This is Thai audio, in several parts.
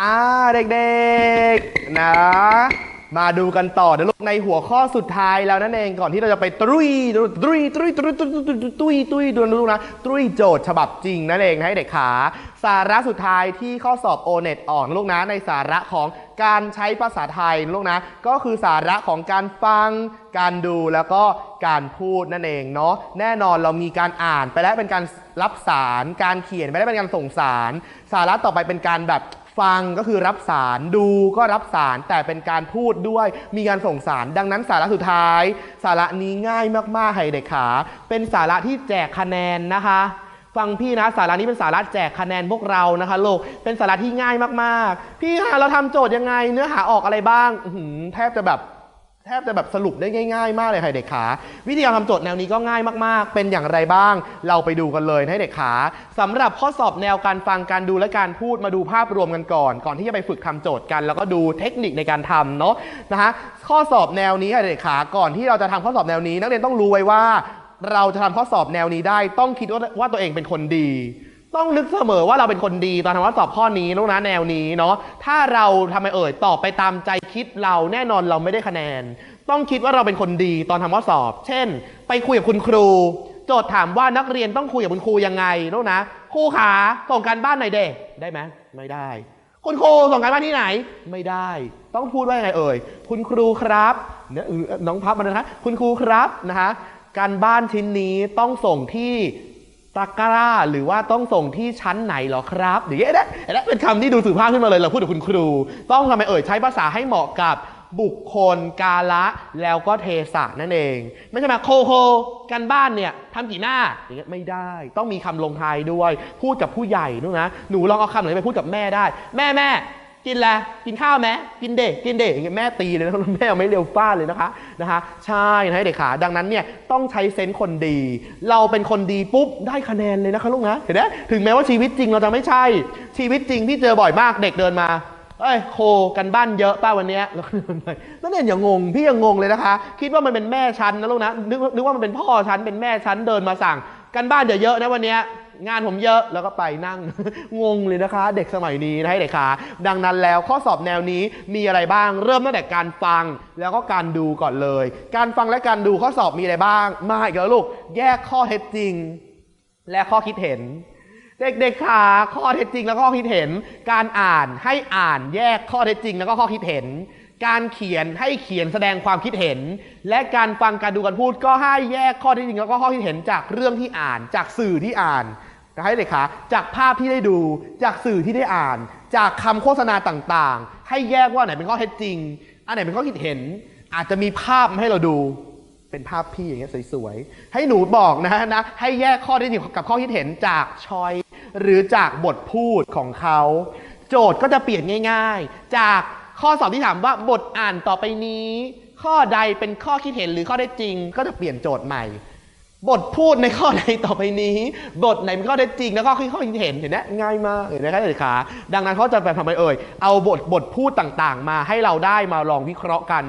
อ่าเด็กๆ นะ มาดูกันต่อเดี๋ยวลูกในหัวข้อสุดท้ายแล้วนั่นเองก่อนที่เราจะไปตรุยตรุยตรุยตรุยตรุยตรุยตรุยตรุยดูนะลูกนะตรุยโจทย์ฉบับจริงนั่นเองนะให้เด็กขา สาระสุดท้ายที่ข้อสอบโอเน็ตออกนะลูกนะในสาระของการใช้ภาษาไทยลูกนะ ก็คือสาระของการฟัง การดูแล้วก็การพูดนั่นเองเนาะแน่นอนเรามีการอ่านไปแล้วเป็นการรับสาร การเขียนไปแล้วเป็นการส่งสาร สาระต่อไปเป็นการแบบ ฟังก็คือรับสารดูก็รับสารแต่เป็นการพูดด้วยมีการส่งสาร ดังนั้นสาระสุดท้าย สาระนี้ง่ายมากๆให้เด็กขา เป็นสาระที่แจกคะแนนนะคะ ฟังพี่นะสาระนี้เป็นสาระแจกคะแนนพวกเรานะคะโลกเป็นสาระที่ง่ายมากๆ พี่คะเราทำโจทย์ยังไงเนื้อหาออกอะไรบ้างแทบจะแบบ แทบจะแบบสรุปได้ง่ายๆ มากเลยค่ะเด็กขา วิธีการทำโจทย์แนวนี้ก็ง่ายมากๆ เป็นอย่างไรบ้าง เราไปดูกันเลยให้เด็กขาสำหรับข้อสอบแนวการฟังการดูและการพูดมาดูภาพรวมกันก่อน ก่อนที่จะไปฝึกทำโจทย์กัน แล้วก็ดูเทคนิคในการทำเนาะนะฮะข้อสอบแนวนี้ค่ะเด็กขาก่อนที่เราจะทำข้อสอบแนวนี้ นักเรียนต้องรู้ไว้ว่า เราจะทำข้อสอบแนวนี้ได้ ต้องคิดว่าตัวเองเป็นคนดี ต้องนึกเสมอว่าเราเป็นคนดีตอนทำข้อสอบข้อนี้ลูกนะแนวนี้เนาะถ้าเราทำไมเอ่ยตอบไปตามใจคิดเราแน่นอนเราไม่ได้คะแนน ต้องคิดว่าเราเป็นคนดีตอนทำข้อสอบ เช่น ไปคุยกับคุณครู โจทย์ถามว่านักเรียนต้องคุยกับคุณครูยังไงลูกนะครูขาส่งการบ้านหน่อยเด็ได้ไหมไม่ได้ คุณครูส่งการบ้านที่ไหน ไม่ได้ ต้องพูดว่ายังไงเอ่ยคุณครูครับเนี่ยเออน้องพับมานะคะคุณครูครับนะคะการบ้านชิ้นนี้ต้องส่งที่ ตะกร้าหรือว่าต้องส่งที่ชั้นไหนเหรอครับอย่างเงี้ยนะเนไหมเป็นคำที่ดูสุภาพขึ้นมาเลยเราพูดกับคุณครู ต้องทำไมเอ่ยใช้ภาษาให้เหมาะกับบุคคลกาละแล้วก็เทศะนั่นเอง ไม่ใช่มาโคโคการบ้านเนี่ยทำกี่หน้าอย่างเงี้ยไม่ได้ ต้องมีคำลงท้ายด้วย พูดกับผู้ใหญ่นู่นนะหนูลองเอาคำไหนไปพูดกับแม่ได้ แม่แม่ กินอะไรกินข้าวไหมกินเด็กกินเด็กอย่างเงี้ยแม่ตีเลยนะแม่เอาไม่เร็วฟาดเลยนะคะนะคะใช่นะให้เด็กขาดังนั้นเนี่ยต้องใช้เซนส์คนดี เราเป็นคนดีปุ๊บได้คะแนนเลยนะคะลูกนะเห็นไหมถึงแม้ว่าชีวิตจริงเราจะไม่ใช่ ชีวิตจริงพี่เจอบ่อยมากเด็กเดินมาเอ้ยโคกันบ้านเยอะป้าวันเนี้ยแล้วก็เดินไปนั่นเนี่ยอย่างงพี่ยังงงเลยนะคะ คิดว่ามันเป็นแม่ฉันนะลูกนะนึกนึกว่ามันเป็นพ่อฉันเป็นแม่ฉันเดินมาสั่ง กันบ้านเดี๋ยวเยอะนะวันเนี้ย งานผมเยอะแล้วก็ไปนั่ง งงเลยนะคะ เด็กสมัยนี้นะให้เด็กขาดังนั้นแล้วข้อสอบแนวนี้มีอะไรบ้าง เริ่มตั้งแต่การฟังแล้วก็การดูก่อนเลย การฟังและการดูข้อสอบมีอะไรบ้าง มาอีกแล้วลูก แยกข้อเท็จจริง และข้อคิดเห็นเด็กๆขาข้อเท็จจริงแล้วก็ข้อคิดเห็น การอ่านให้อ่านแยกข้อเท็จจริงแล้วก็ข้อคิดเห็น การเขียนให้เขียนแสดงความคิดเห็น และการฟังการดูการพูดก็ให้แยกข้อท็จจริงแล้วก็ข้อคิดเห็นจากเรื่องที่อ่าน จากสื่อที่อ่านนะให้เด็กขาจากภาพที่ได้ดู จากสื่อที่ได้อ่าน จากคำโฆษณาต่างๆ ให้แยกว่าไหนเป็นข้อเท็จจริง อันไหนเป็นข้อคิดเห็น อาจจะมีภาพมาให้เราดูเป็นภาพพี่อย่างเงี้ยสวยๆ ให้หนูบอกนะนะ ให้แยกข้อที่จริงกับข้อคิดเห็นจากชอยหรือจากบทพูดของเขา โจทย์ก็จะเปลี่ยนง่าย ๆ จาก ข้อสอบที่ถามว่าบทอ่านต่อไปนี้ ข้อใดเป็นข้อคิดเห็นหรือข้อได้จริง ก็จะเปลี่ยนโจทย์ใหม่ บทพูดในข้อใดต่อไปนี้ บทไหนเป็นข้อเท็จริง แล้วก็ข้อคิดเห็นเห็นไหมง่ายมากเห็นไหมครับเด็กขาดังนั้นเขาจะไปทำไมเอ่ยเอาบทบทพูดต่างๆ มาให้เราได้มาลองวิเคราะห์กัน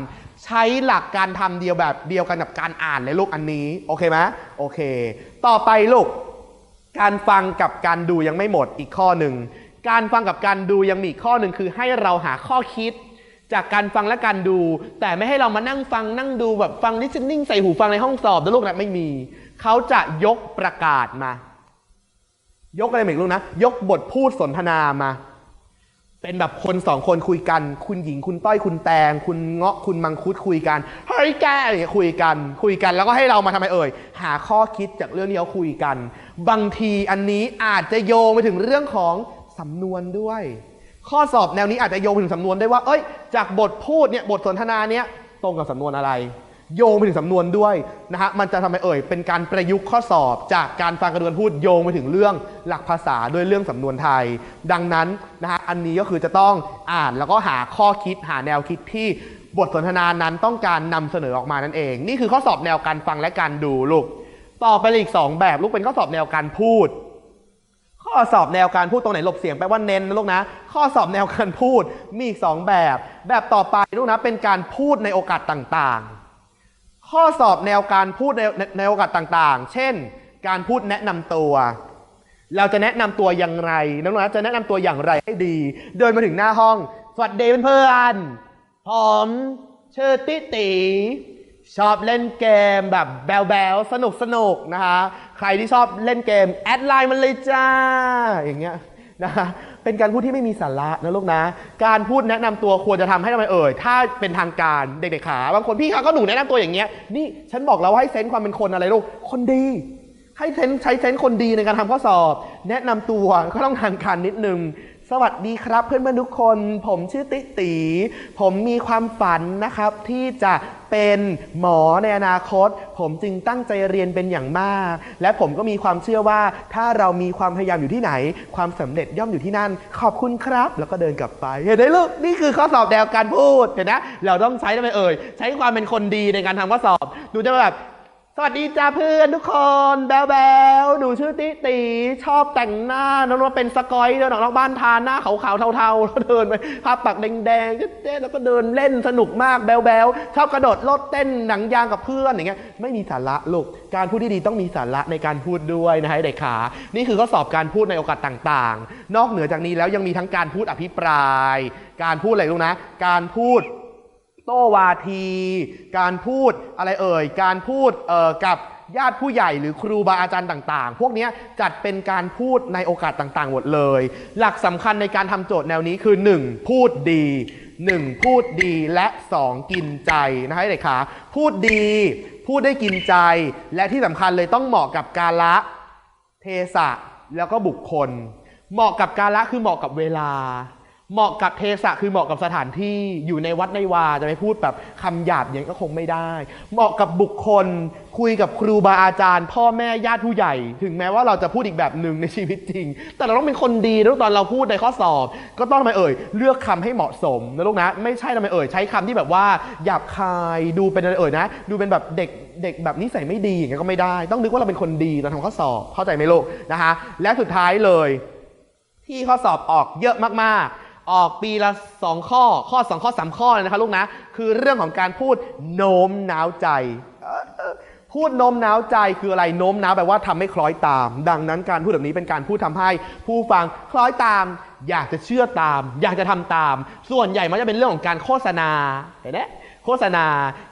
ใช้หลักการทำเดียวแบบเดียวกันกับการอ่านในลูกอันนี้โอเคไหมโอเค ต่อไปลูกการฟังกับการดูยังไม่หมดอีกข้อหนึ่ง การฟังกับการดูยังมีข้อหนึ่งคือให้เราหาข้อคิด จากการฟังและการดู แต่ไม่ให้เรามานั่งฟังนั่งดูแบบฟัง listening ใส่หูฟังในห้องสอบนะลูกนะไม่มี เขาจะยกประกาศมา ยกอะไรมาอีกลูกนะ ยกบทพูดสนทนามา เป็นแบบคนสองคนคุยกัน คุณหญิงคุณต้อยคุณแตง คุณเงาะคุณมังคุดคุยกันเฮ้ยแกอะไรอย่างเงี้ยคุยกัน คุยกันแล้วก็ให้เรามาทำไมเอ่ยหาข้อคิดจากเรื่องที่เขาคุยกัน บางทีอันนี้อาจจะโยงไปถึงเรื่องของ สำนวนด้วย ข้อสอบแนวนี้อาจจะโยงไปถึงสำนวนได้ว่า เอ้ย จากบทพูดเนี่ยบทสนทนาเนี้ยตรงกับสำนวนอะไร โยงไปถึงสำนวนด้วยนะฮะมันจะทำให้เอ่ยเป็นการประยุกต์ข้อสอบจากการฟังกระดวนพูดโยงไปถึงเรื่องหลักภาษาด้วยเรื่องสำนวนไทย ดังนั้นนะฮะอันนี้ก็คือจะต้องอ่านแล้วก็หาข้อคิดหาแนวคิดที่บทสนทนานั้นต้องการนำเสนอออกมานั่นเอง นี่คือข้อสอบแนวการฟังและการดูลูก ต่อไปอีกสองแบบลูกเป็นข้อสอบแนวการพูด สอบแนวการพูดตรงไหนหลบเสียงแปลว่าเน้นนะลูกนะ ข้อสอบแนวการพูดมีอีกสองแบบ แบบต่อไปลูกนะเป็นการพูดในโอกาสต่างๆ ข้อสอบแนวการพูดในในโอกาสต่างๆ เช่น การพูดแนะนำตัว เราจะแนะนำตัวอย่างไรน้องๆจะแนะนำตัวอย่างไรให้ดี เดินมาถึงหน้าห้อง สวัสดีเพื่อนๆผมชื่อติติ ชอบเล่นเกมแบบแบลๆสนุกสนุกๆนะคะ ใครที่ชอบเล่นเกมแอดไลน์มันเลยจ้า อย่างเงี้ยนะคะเป็นการพูดที่ไม่มีสาระนะลูกนะ การพูดแนะนำตัวควรจะทำให้ทำไมเอ่ย ถ้าเป็นทางการเด็กๆขาบางคนพี่คะก็หนูแนะนำตัวอย่างเงี้ย นี่ฉันบอกแล้วว่าให้เซนส์ความเป็นคนอะไรลูก คนดี ให้เซนส์ใช้เซนส์คนดีในการทำข้อสอบ แนะนำตัวก็ต้องทางการนิดนึง สวัสดีครับเพื่อนเพื่อนๆทุกคน ผมชื่อติตี ผมมีความฝันนะครับที่จะเป็นหมอในอนาคต ผมจึงตั้งใจเรียนเป็นอย่างมาก และผมก็มีความเชื่อว่า ถ้าเรามีความพยายามอยู่ที่ไหน ความสำเร็จย่อมอยู่ที่นั่น ขอบคุณครับ แล้วก็เดินกลับไป เห็นไหมลูกนี่คือข้อสอบแนวการพูดเห็นนะเราต้องใช้ทำไมเอ่ยใช้ความเป็นคนดีในการทำข้อสอบหนูจะแบบ สวัสดีจ้าเพื่อนทุกคนแบลแบลหนูชื่อติตีชอบแต่งหน้าน้องๆเป็นสกอยเดินออกนอกบ้านทานหน้าขาวๆเทาๆแล้วเดินไปภาพปากแดงๆเต้นแล้วก็เดินเล่นสนุกมากแบลแบลชอบกระโดดโลดเต้นหนังยางกับเพื่อนอย่างเงี้ยไม่มีสาระลูกการพูดที่ดีต้องมีสาระในการพูดด้วยนะฮะเด็กขา นี่คือข้อสอบการพูดในโอกาสต่างๆ นอกเหนือจากนี้แล้วยังมีทั้งการพูดอภิปราย การพูดอะไรลูกนะ การพูด โต้วาที การพูดอะไรเอ่ย การพูดเอ่อกับญาติผู้ใหญ่หรือครูบาอาจารย์ต่าง ๆ พวกนี้จัดเป็นการพูดในโอกาสต่างๆ หมดเลย หลักสำคัญในการทำโจทย์แนวนี้คือ 1. พูดดี 1. พูดดีและ 2. กินใจนะคะเด็กขาพูดดี พูดได้กินใจ และที่สำคัญเลยต้องเหมาะกับกาละเทศะแล้วก็บุคคล เหมาะกับกาละคือเหมาะกับเวลา เหมาะกับเทศะคือเหมาะกับสถานที่อยู่ในวัดในวาจะไปพูดแบบคำหยาบอย่างก็คงไม่ได้ เหมาะกับบุคคล คุยกับครูบาอาจารย์ พ่อแม่ญาติผู้ใหญ่ ถึงแม้ว่าเราจะพูดอีกแบบหนึ่งในชีวิตจริง แต่เราต้องเป็นคนดีนะลูกตอนเราพูดในข้อสอบ ก็ต้องทำไมเอ่ย เลือกคำให้เหมาะสมนะลูกนะ ไม่ใช่ทำไมเอ่ย ใช้คำที่แบบว่าหยาบคายดูเป็นอะไรเอ่ยนะ ดูเป็นแบบเด็กเด็กแบบนิสัยไม่ดีอย่างเงี้ยก็ไม่ได้ ต้องนึกว่าเราเป็นคนดีตอนทำข้อสอบเข้าใจไหมลูกนะคะและสุดท้ายเลย ที่ข้อสอบออกเยอะมากๆ ออกปีละ 2 ข้อ ข้อ 2 ข้อ 3 ข้อเลยนะคะลูกนะ คือเรื่องของการพูดโน้มน้าวใจ พูดโน้มน้าวใจคืออะไรโน้มน้าวแปลว่าทำให้คล้อยตาม ดังนั้นการพูดแบบนี้เป็นการพูดทำให้ ผู้ฟังคล้อยตาม อยากจะเชื่อตาม อยากจะทำตาม ส่วนใหญ่มันจะเป็นเรื่องของการโฆษณาเห็นไหมโฆษณา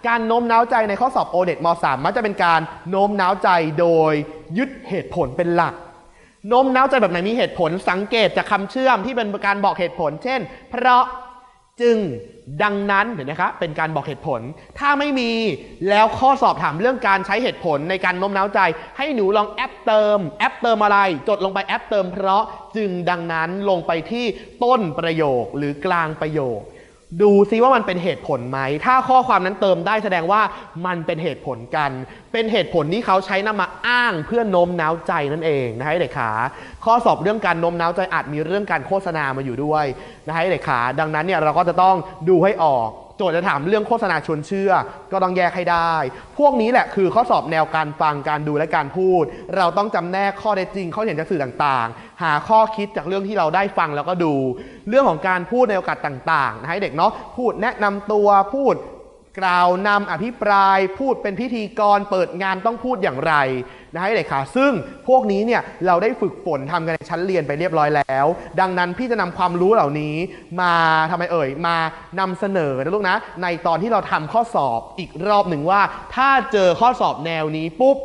การโน้มน้าวใจในข้อสอบโอเน็ตม 3 มักจะเป็นการโน้มน้าวใจโดยยึดเหตุผลเป็นหลัก โน้มน้าวใจแบบไหนมีเหตุผลสังเกตจากคำเชื่อมที่เป็นการบอกเหตุผล เช่น เพราะจึงดังนั้นเห็นไหมครับเป็นการบอกเหตุผล ถ้าไม่มีแล้วข้อสอบถามเรื่องการใช้เหตุผลในการโน้มน้าวใจ ให้หนูลองแอปเติม แอปเติมอะไร จดลงไปแอปเติม เพราะจึงดังนั้นลงไปที่ต้นประโยคหรือกลางประโยค ดูซิว่ามันเป็นเหตุผลไหม ถ้าข้อความนั้นเติมได้แสดงว่ามันเป็นเหตุผลกัน เป็นเหตุผลที่เขาใช้นำมาอ้างเพื่อโน้มน้าวใจนั่นเองนะฮะเด็กขา ข้อสอบเรื่องการโน้มน้าวใจอาจมีเรื่องการโฆษณามาอยู่ด้วยนะฮะเด็กขา ดังนั้นเนี่ยเราก็จะต้องดูให้ออก โจทย์จะถามเรื่องโฆษณาชวนเชื่อ ก็ต้องแยกให้ได้ พวกนี้แหละคือข้อสอบแนวการฟังการดูและการพูด เราต้องจำแนกข้อเท็จจริง ข้อเห็นจากสื่อต่างๆ หาข้อคิดจากเรื่องที่เราได้ฟังแล้วก็ดู เรื่องของการพูดในโอกาสต่างๆนะให้เด็กเนาะพูดแนะนำตัวพูด กล่าวนำอภิปรายพูดเป็นพิธีกรเปิดงานต้องพูดอย่างไรนะฮะเด็กค่ะซึ่งพวกนี้เนี่ยเราได้ฝึกฝนทำกันในชั้นเรียนไปเรียบร้อยแล้ว ดังนั้นพี่จะนำความรู้เหล่านี้มาทำไมเอ่ยมานำเสนอนะลูกนะในตอนที่เราทำข้อสอบอีกรอบหนึ่งว่า ถ้าเจอข้อสอบแนวนี้ปุ๊บ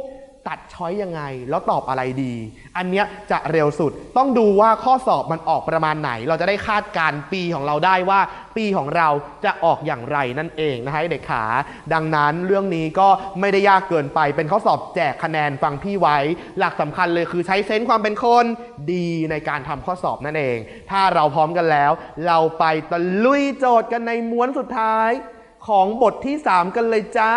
ตัดช้อยยังไง แล้วตอบอะไรดี อันเนี้ยจะเร็วสุด ต้องดูว่าข้อสอบมันออกประมาณไหน เราจะได้คาดการณ์ปีของเราได้ว่า ปีของเราจะออกอย่างไรนั่นเองนะฮะเด็กขา ดังนั้นเรื่องนี้ก็ไม่ได้ยากเกินไป เป็นข้อสอบแจกคะแนนฟังพี่ไว้ หลักสำคัญเลยคือใช้เซนส์ความเป็นคนดีในการทำข้อสอบนั่นเอง ถ้าเราพร้อมกันแล้ว เราไปตะลุยโจทย์กันในม้วนสุดท้าย ของบทที่ 3 กันเลยจ้า